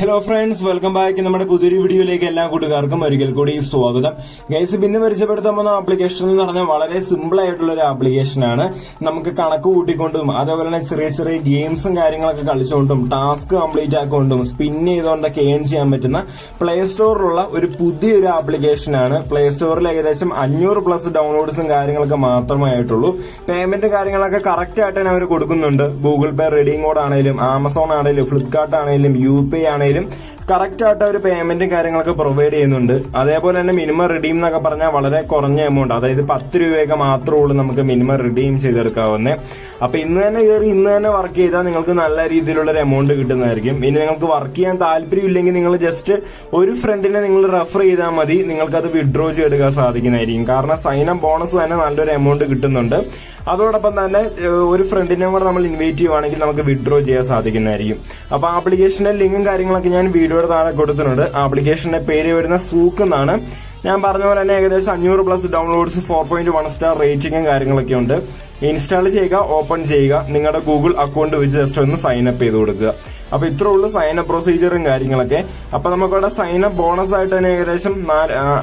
Hello friends welcome back നമ്മുടെ പുതിയൊരു വീഡിയോയിലേക്ക് എല്ലാ കൂട്ടുകാർക്കും ഒരിക്കൽ കൂടി സ്വാഗതം. ഗൈസ് പിന്നെ പരിചയപ്പെടുത്താൻ എന്ന് പറഞ്ഞാൽ വളരെ സിമ്പിൾ ആയിട്ടുള്ള ഒരു ആപ്ലിക്കേഷൻ ആണ്. നമുക്ക് കണക്ക് കൂട്ടിക്കൊണ്ടും അതേപോലെ തന്നെ ചെറിയ ചെറിയ ഗെയിംസും കാര്യങ്ങളൊക്കെ കളിച്ചുകൊണ്ടും ടാസ്ക് കംപ്ലീറ്റ് ആക്കിക്കൊണ്ടും സ്പിൻ ചെയ്തുകൊണ്ടൊക്കെ ഏൺ ചെയ്യാൻ പറ്റുന്ന പ്ലേ സ്റ്റോറിലുള്ള ഒരു പുതിയൊരു ആപ്ലിക്കേഷൻ ആണ്. പ്ലേ സ്റ്റോറിൽ ഏകദേശം അഞ്ഞൂറ് പ്ലസ് ഡൗൺലോഡ്സും കാര്യങ്ങളൊക്കെ മാത്രമായിട്ടുള്ളൂ. പേയ്മെന്റ് കാര്യങ്ങളൊക്കെ കറക്റ്റ് ആയിട്ട് തന്നെ അവർ കൊടുക്കുന്നുണ്ട്. ഗൂഗിൾ പേ റെഡിംഗ് കോഡ് ആണെങ്കിലും ആമസോൺ ആണെങ്കിലും ഫ്ലിപ്കാർട്ട് ആണെങ്കിലും യു ആണെങ്കിലും കറക്റ്റ് ആയിട്ട് അവർ പേയ്മെന്റും കാര്യങ്ങളൊക്കെ പ്രൊവൈഡ് ചെയ്യുന്നുണ്ട്. അതേപോലെ തന്നെ മിനിമം റിഡീം എന്നൊക്കെ പറഞ്ഞാൽ വളരെ കുറഞ്ഞ എമൗണ്ട് അതായത് പത്ത് രൂപയൊക്കെ മാത്രമേ ഉള്ളൂ നമുക്ക് മിനിമം റിഡീം ചെയ്തെടുക്കാവുന്നേ. അപ്പൊ ഇന്ന് തന്നെ കയറി ഇന്ന് തന്നെ വർക്ക് ചെയ്താൽ നിങ്ങൾക്ക് നല്ല രീതിയിലുള്ള ഒരു എമൗണ്ട് കിട്ടുന്നതായിരിക്കും. ഇനി നിങ്ങൾക്ക് വർക്ക് ചെയ്യാൻ താല്പര്യമില്ലെങ്കിൽ നിങ്ങൾ ജസ്റ്റ് ഒരു ഫ്രണ്ടിനെ നിങ്ങൾ റെഫർ ചെയ്താൽ മതി. നിങ്ങൾക്ക് അത് വിഡ്രോ ചെയ്തെടുക്കാൻ സാധിക്കുന്നതായിരിക്കും. കാരണം സൈനം ബോണസ് തന്നെ നല്ലൊരു എമൗണ്ട് കിട്ടുന്നുണ്ട്. അതോടൊപ്പം തന്നെ ഒരു ഫ്രണ്ടിനെ കൂടെ നമ്മൾ ഇൻവൈറ്റ് ചെയ്യുവാണെങ്കിൽ നമുക്ക് വിഡ്രോ ചെയ്യാൻ സാധിക്കുന്നതായിരിക്കും. അപ്പൊ ആപ്ലിക്കേഷന്റെ ലിങ്കും കാര്യങ്ങളൊക്കെ ഞാൻ വീഡിയോയുടെ താഴെ കൊടുത്തിട്ടുണ്ട്. ആപ്ലിക്കേഷന്റെ പേര് വരുന്ന സൂക്ക് എന്നാണ്. ഞാൻ പറഞ്ഞ പോലെ തന്നെ ഏകദേശം അഞ്ഞൂറ് plus downloads four point one star റേറ്റിംഗും കാര്യങ്ങളൊക്കെ ഉണ്ട്. ഇൻസ്റ്റാൾ ചെയ്യുക ഓപ്പൺ ചെയ്യുക. നിങ്ങളുടെ ഗൂഗിൾ അക്കൗണ്ട് വെച്ച് ജസ്റ്റ് ഒന്ന് സൈൻ അപ്പ് ചെയ്ത് കൊടുക്കുക. അപ്പൊ ഇത്ര ഉള്ളു സൈൻ അപ്പ് പ്രൊസീജിയറും കാര്യങ്ങളൊക്കെ. അപ്പൊ നമുക്കവിടെ സൈൻ അപ്പ് ബോണസ് ആയിട്ട് തന്നെ ഏകദേശം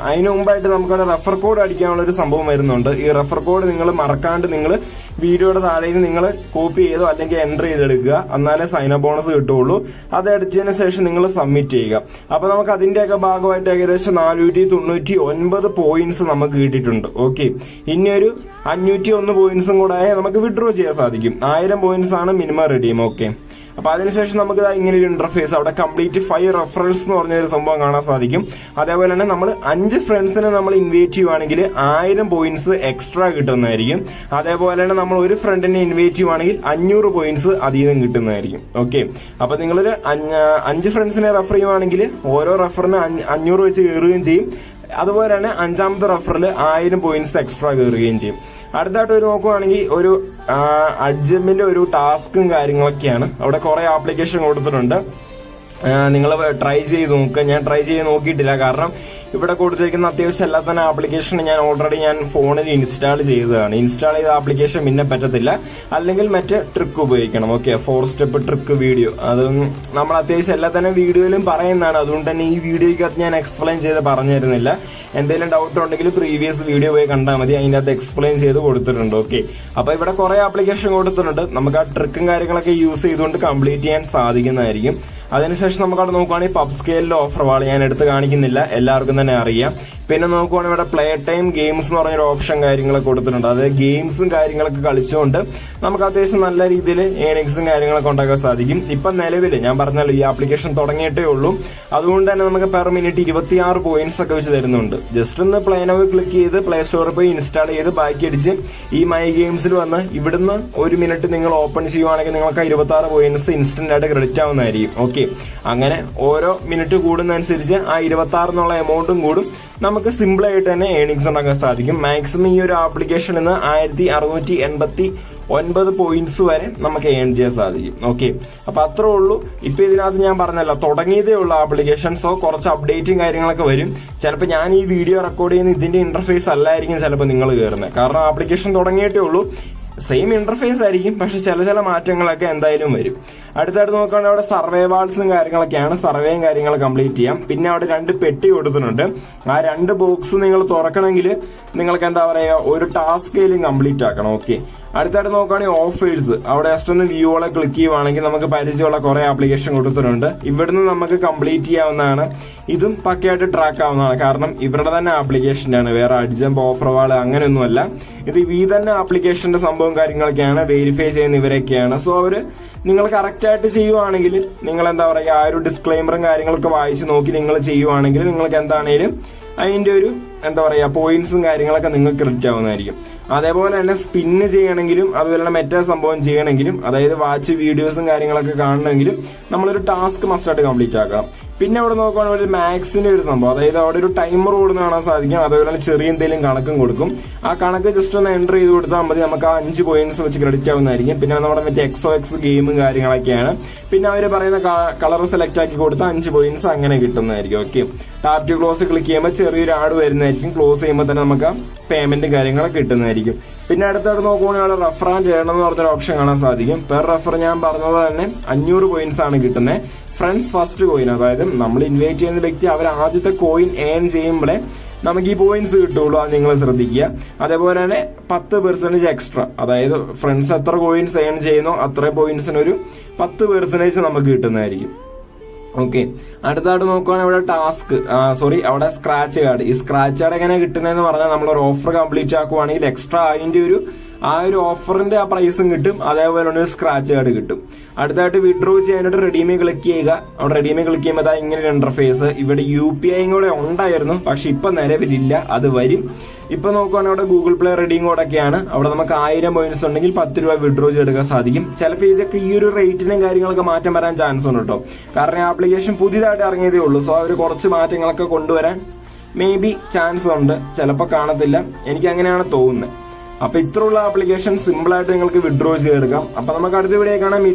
അതിന് മുമ്പായിട്ട് നമുക്കവിടെ റെഫർ കോഡ് അടിക്കാനുള്ള ഒരു സംഭവം വരുന്നുണ്ട്. ഈ റെഫർ കോഡ് നിങ്ങൾ മറക്കാണ്ട് നിങ്ങൾ വീഡിയോയുടെ താഴെ നിങ്ങൾ കോപ്പി ചെയ്തോ അല്ലെങ്കിൽ എന്റർ ചെയ്തെടുക്കുക. എന്നാലേ സൈൻ അപ്പ് ബോണസ് കിട്ടുള്ളൂ അത് അടിച്ചതിന് ശേഷം നിങ്ങൾ സബ്മിറ്റ് ചെയ്യുക. അപ്പൊ നമുക്ക് അതിന്റെയൊക്കെ ഭാഗമായിട്ട് ഏകദേശം നാനൂറ്റി തൊണ്ണൂറ്റി ഒൻപത് പോയിന്റ്സ് നമുക്ക് കിട്ടിയിട്ടുണ്ട്. ഓക്കെ. ഇനി ഒരു അഞ്ഞൂറ്റി ഒന്ന് പോയിന്റ്സും കൂടെ നമുക്ക് വിഡ്രോ ചെയ്യാൻ സാധിക്കും. ആയിരം പോയിന്റ്സ് ആണ് മിനിമം റെഡീം ഓക്കെ. അപ്പൊ അതിനുശേഷം നമുക്ക് ഇങ്ങനെ ഒരു ഇന്റർഫേസ് അവിടെ കംപ്ലീറ്റ് ഫൈവ് റെഫറൻസ് എന്ന് പറഞ്ഞ ഒരു സംഭവം കാണാൻ സാധിക്കും. അതേപോലെ തന്നെ നമ്മൾ അഞ്ച് ഫ്രണ്ട്സിനെ നമ്മൾ ഇൻവൈറ്റ് ചെയ്യുവാണെങ്കിൽ ആയിരം പോയിന്റ്സ് എക്സ്ട്രാ കിട്ടുന്നതായിരിക്കും. അതേപോലെ തന്നെ നമ്മൾ ഒരു ഫ്രണ്ടിനെ ഇൻവൈറ്റ് ചെയ്യുവാണെങ്കിൽ അഞ്ഞൂറ് പോയിന്റ്സ് അധികം കിട്ടുന്നതായിരിക്കും. ഓക്കെ അപ്പൊ നിങ്ങളൊരു അഞ്ച് ഫ്രണ്ട്സിനെ റെഫർ ചെയ്യുവാണെങ്കിൽ ഓരോ റെഫറിന് അഞ്ഞൂറ് വെച്ച് കയറുകയും ചെയ്യും. അതുപോലെ തന്നെ അഞ്ചാമത്തെ റഫറിൽ ആയിരം പോയിന്റ്സ് എക്സ്ട്രാ കയറുകയും ചെയ്യും. അടുത്തായിട്ട് ഒരു നോക്കുവാണെങ്കിൽ ഒരു അഡ്ജമ്മിന്റെ ഒരു ടാസ്കും കാര്യങ്ങളൊക്കെയാണ്. അവിടെ കുറെ ആപ്ലിക്കേഷൻ കൊടുത്തിട്ടുണ്ട്. നിങ്ങൾ ട്രൈ ചെയ്ത് നോക്കുക ഞാൻ ട്രൈ ചെയ്ത് നോക്കിയിട്ടില്ല. കാരണം ഇവിടെ കൊടുത്തിരിക്കുന്ന അത്യാവശ്യം എല്ലാ തന്നെ ആപ്ലിക്കേഷൻ ഞാൻ ഓൾറെഡി ഞാൻ ഫോണിൽ ഇൻസ്റ്റാൾ ചെയ്തതാണ്. ഇൻസ്റ്റാൾ ചെയ്ത ആപ്ലിക്കേഷൻ പിന്നെ പറ്റത്തില്ല. അല്ലെങ്കിൽ മറ്റേ ട്രിക്ക് ഉപയോഗിക്കണം. Okay four step trick video അത് നമ്മൾ അത്യാവശ്യം എല്ലാ തന്നെ വീഡിയോയിലും പറയുന്നതാണ്. അതുകൊണ്ട് തന്നെ ഈ വീഡിയോയ്ക്കകത്ത് ഞാൻ എക്സ്പ്ലെയിൻ ചെയ്ത് പറഞ്ഞു തരുന്നില്ല എന്തെങ്കിലും ഡൗട്ട് ഉണ്ടെങ്കിൽ പ്രീവിയസ് വീഡിയോ പോയി കണ്ടാൽ മതി. അതിന്റെ അകത്ത് എക്സ്പ്ലെയിൻ ചെയ്ത് കൊടുത്തിട്ടുണ്ട്. ഓക്കെ അപ്പോൾ ഇവിടെ കുറേ ആപ്ലിക്കേഷൻ കൊടുത്തിട്ടുണ്ട്. നമുക്ക് ആ ട്രിക്കും കാര്യങ്ങളൊക്കെ യൂസ് ചെയ്തുകൊണ്ട് കംപ്ലീറ്റ് ചെയ്യാൻ സാധിക്കുന്നതായിരിക്കും. അതിനുശേഷം നമുക്ക് അവിടെ നോക്കുകയാണെങ്കിൽ പബ് സ്കെയിലിലെ ഓഫർ വാൾ ഞാൻ എടുത്ത് കാണിക്കുന്നില്ല. എല്ലാവർക്കും തന്നെ അറിയാം. പിന്നെ നോക്കുവാണെങ്കിൽ ഇവിടെ പ്ലേ ടൈം ഗെയിംസ് എന്ന് പറഞ്ഞൊരു ഓപ്ഷൻ കാര്യങ്ങളൊക്കെ കൊടുത്തിട്ടുണ്ട്. അതായത് ഗെയിംസും കാര്യങ്ങളൊക്കെ കളിച്ചുകൊണ്ട് നമുക്ക് അത്യാവശ്യം നല്ല രീതിയിൽ ഏണിങ്സും കാര്യങ്ങളൊക്കെ ഉണ്ടാക്കാൻ സാധിക്കും. ഇപ്പം നിലവിൽ ഞാൻ പറഞ്ഞല്ലോ ഈ ആപ്ലിക്കേഷൻ തുടങ്ങിയിട്ടേ ഉള്ളൂ. അതുകൊണ്ട് തന്നെ നമുക്ക് പെർ മിനിറ്റ് ഇരുപത്തിയാറ് പോയിന്റ്സ് ഒക്കെ വെച്ച് തരുന്നുണ്ട്. ജസ്റ്റ് ഒന്ന് പ്ലേ നവ് ക്ലിക്ക് ചെയ്ത് പ്ലേ സ്റ്റോറിൽ പോയി ഇൻസ്റ്റാൾ ചെയ്ത് ബാക്കി അടിച്ച് ഈ മൈ ഗെയിംസിൽ വന്ന് ഇവിടുന്ന് ഒരു മിനിറ്റ് നിങ്ങൾ ഓപ്പൺ ചെയ്യുവാണെങ്കിൽ നിങ്ങൾക്ക് ഇരുപത്തി ആറ് പോയിന്റ്സ് ഇൻസ്റ്റന്റ് ആയിട്ട് ക്രെഡിറ്റ് ആവുന്നതായിരിക്കും. ഓക്കെ അങ്ങനെ ഓരോ മിനിറ്റ് കൂടുന്നതനുസരിച്ച് ആ ഇരുപത്തി ആറ് എന്നുള്ള എമൗണ്ടും കൂടും. നമുക്ക് സിമ്പിൾ ആയിട്ട് തന്നെ ഏണിങ്സ് ഉണ്ടാക്കാൻ സാധിക്കും. മാക്സിമം ഈ ഒരു ആപ്ലിക്കേഷനിൽ നിന്ന് ആയിരത്തി അറുന്നൂറ്റി എൺപത്തി ഒൻപത് പോയിന്റ്സ് വരെ നമുക്ക് ഏൺ ചെയ്യാൻ സാധിക്കും. ഓക്കെ അപ്പൊ അത്രേ ഉള്ളൂ. ഇപ്പൊ ഇതിനകത്ത് ഞാൻ പറഞ്ഞല്ലോ തുടങ്ങിയതേ ഉള്ള ആപ്ലിക്കേഷൻ സോ കുറച്ച് അപ്ഡേറ്റും കാര്യങ്ങളൊക്കെ വരും. ചിലപ്പോൾ ഞാൻ ഈ വീഡിയോ റെക്കോർഡ് ചെയ്യുന്ന ഇതിന്റെ ഇന്റർഫേസ് അല്ലായിരിക്കും ചിലപ്പോൾ നിങ്ങൾ കയറുന്നത് കാരണം ആപ്ലിക്കേഷൻ തുടങ്ങിയിട്ടേ ഉള്ളൂ. സെയിം ഇന്റർഫേസ് ആയിരിക്കും പക്ഷെ ചില ചില മാറ്റങ്ങളൊക്കെ എന്തായാലും വരും. അടുത്തായിട്ട് നോക്കുകയാണെങ്കിൽ അവിടെ സർവേ വാൾസും കാര്യങ്ങളൊക്കെയാണ്. സർവേയും കാര്യങ്ങൾ കംപ്ലീറ്റ് ചെയ്യാം. പിന്നെ അവിടെ രണ്ട് പെട്ടി കൊടുത്തിട്ടുണ്ട്. ആ രണ്ട് ബോക്സ് നിങ്ങൾ തുറക്കണമെങ്കിൽ നിങ്ങൾക്ക് എന്താ പറയുക ഒരു ടാസ്കേലും കംപ്ലീറ്റ് ആക്കണം. ഓക്കെ അടുത്തായിട്ട് നോക്കുകയാണെങ്കിൽ ഓഫേഴ്സ് അവിടെ ജസ്റ്റ് ഒന്ന് ക്ലിക്ക് ചെയ്യുവാണെങ്കിൽ നമുക്ക് പരിചയമുള്ള കുറെ ആപ്ലിക്കേഷൻ കൊടുത്തിട്ടുണ്ട്. ഇവിടുന്ന് നമുക്ക് കംപ്ലീറ്റ് ചെയ്യാവുന്നതാണ്. ഇതും പക്കയായിട്ട് ട്രാക്ക് ആവുന്നതാണ്. കാരണം ഇവരുടെ തന്നെ ആപ്ലിക്കേഷൻ ആണ്. വേറെ അഡ്ജംപ് ഓഫർ വാൾ അങ്ങനെയൊന്നുമല്ല. ഇത് ഈ തന്നെ ആപ്ലിക്കേഷന്റെ സംഭവം കാര്യങ്ങളൊക്കെയാണ്. വെരിഫൈ ചെയ്യുന്ന ഇവരൊക്കെയാണ്. സോ അവർ നിങ്ങൾ കറക്റ്റായിട്ട് ചെയ്യുവാണെങ്കിൽ നിങ്ങൾ എന്താ പറയുക? ആ ഒരു ഡിസ്ക്ലെയിമറും കാര്യങ്ങളൊക്കെ വായിച്ച് നോക്കി നിങ്ങൾ ചെയ്യുവാണെങ്കിൽ നിങ്ങൾക്ക് എന്താണേലും അതിന്റെ ഒരു എന്താ പറയുക പോയിന്റ്സും കാര്യങ്ങളൊക്കെ നിങ്ങൾക്ക് ക്രെഡിറ്റ് ആവുന്നതായിരിക്കും. അതേപോലെ തന്നെ സ്പിന്ന് ചെയ്യണമെങ്കിലും അതുപോലെ മറ്റേ സംഭവം ചെയ്യണമെങ്കിലും അതായത് വാച്ച് വീഡിയോസും കാര്യങ്ങളൊക്കെ കാണണമെങ്കിലും നമ്മളൊരു ടാസ്ക് മസ്റ്റായിട്ട് കംപ്ലീറ്റ് ആക്കണം പിന്നെ അവിടെ നോക്കുകയാണെങ്കിൽ ഒരു മാക്സിന്റെ ഒരു സംഭവം. അതായത് അവിടെ ഒരു ടൈമർ കൂടുന്ന കാണാൻ സാധിക്കും. അതുപോലെ തന്നെ ചെറിയ എന്തെങ്കിലും കണക്കും കൊടുക്കും. ആ കണക്ക് ജസ്റ്റ് ഒന്ന് എന്റർ ചെയ്ത് കൊടുത്താൽ മതി. നമുക്ക് ആ അഞ്ച് പോയിന്റ്സ് വെച്ച് ക്രെഡിറ്റ് ആവുന്നതായിരിക്കും പിന്നെ നമ്മുടെ മറ്റേ എക്സോ എക്സ് ഗെയിമും കാര്യങ്ങളൊക്കെയാണ്. പിന്നെ അവർ പറയുന്ന കളർ സെലക്ട് ആക്കി കൊടുത്താൽ അഞ്ച് പോയിന്റ്സ് അങ്ങനെ കിട്ടുന്നതായിരിക്കും. Okay tapped to close click ചെയ്യുമ്പോൾ ചെറിയൊരു ആഡ് വരുന്നതായിരിക്കും. ക്ലോസ് ചെയ്യുമ്പോൾ തന്നെ നമുക്ക് പേയ്മെന്റും കാര്യങ്ങളൊക്കെ കിട്ടുന്നതായിരിക്കും. പിന്നെ അടുത്തവിടെ നോക്കുകയാണെങ്കിൽ അവിടെ റഫറാൻ ചെയ്യണം എന്ന് പറഞ്ഞൊരു ഓപ്ഷൻ കാണാൻ സാധിക്കും. പെർ റഫർ ഞാൻ പറഞ്ഞത് തന്നെ അഞ്ഞൂറ് പോയിന്റ്സ് ആണ് കിട്ടുന്നത്. ഫ്രണ്ട്സ് ഫസ്റ്റ് കോയിൻ അതായത് നമ്മൾ ഇൻവൈറ്റ് ചെയ്യുന്ന വ്യക്തി അവർ ആദ്യത്തെ കോയിൻ ഏൺ ചെയ്യുമ്പോഴേ നമുക്ക് ഈ പോയിന്റ്സ് കിട്ടുള്ളൂ അത് നിങ്ങൾ ശ്രദ്ധിക്കുക. അതേപോലെ തന്നെ പത്ത് പെർസെന്റേജ് എക്സ്ട്രാ അതായത് ഫ്രണ്ട്സ് എത്ര കോയിൻസ് ഏൺ ചെയ്യുന്നോ അത്ര പോയിന്റ്സിനൊരു പത്ത് പെർസെന്റേജ് നമുക്ക് കിട്ടുന്നതായിരിക്കും. ഓക്കെ അടുത്തായിട്ട് നോക്കുവാണെങ്കിൽ അവിടെ ടാസ്ക് സോറി അവിടെ സ്ക്രാച്ച് കാർഡ് ഈ സ്ക്രാച്ച് കാർഡ് എങ്ങനെ കിട്ടുന്നതെന്ന് പറഞ്ഞാൽ നമ്മൾ ഒരു ഓഫർ കംപ്ലീറ്റ് ആക്കുവാണെങ്കിൽ എക്സ്ട്രാ അതിന്റെ ഒരു ആ ഒരു ഓഫറിന്റെ ആ പ്രൈസും കിട്ടും. അതേപോലെ തന്നെ ഒരു സ്ക്രാച്ച് കാർഡ് കിട്ടും. അടുത്തായിട്ട് വിഡ്രോ ചെയ്യാനായിട്ട് റെഡീമി ക്ലിക്ക് ചെയ്യുക. അവിടെ റെഡീമി ക്ലിക്ക് ചെയ്യുമ്പോൾ അതാ ഇങ്ങനെ ഒരു ഇന്റർഫേസ് ഇവിടെ യു പി ഐയും കൂടെ ഉണ്ടായിരുന്നു. പക്ഷെ ഇപ്പൊ നിലവിലില്ല അത് വരും. ഇപ്പൊ നോക്കുവാണെങ്കിൽ അവിടെ ഗൂഗിൾ പ്ലേ റെഡിയും കോഡൊക്കെയാണ് അവിടെ നമുക്ക് ആയിരം പോയിന്റ്സ് ഉണ്ടെങ്കിൽ പത്ത് രൂപ വിഡ്രോ ചെയ്തെടുക്കാൻ സാധിക്കും. ചിലപ്പോൾ ഇതൊക്കെ ഈ ഒരു റേറ്റിനും കാര്യങ്ങളൊക്കെ മാറ്റം വരാൻ ചാൻസ് ഉണ്ട് കേട്ടോ കാരണം ആപ്ലിക്കേഷൻ പുതിയതായിട്ട് ഇറങ്ങിയതേ ഉള്ളൂ. സോ അവർ കുറച്ച് മാറ്റങ്ങളൊക്കെ കൊണ്ടുവരാൻ മേ ബി ചാൻസ് ഉണ്ട്. ചിലപ്പോൾ കാണത്തില്ല. എനിക്ക് അങ്ങനെയാണ് തോന്നുന്നത്. അപ്പൊ ഇത്രയുള്ള ആപ്ലിക്കേഷൻ സിമ്പിൾ ആയിട്ട് നിങ്ങൾക്ക് വിഡ്രോ ചെയ്തെടുക്കാം. അപ്പൊ നമുക്ക് അടുത്ത വീഡിയോ കാണാം.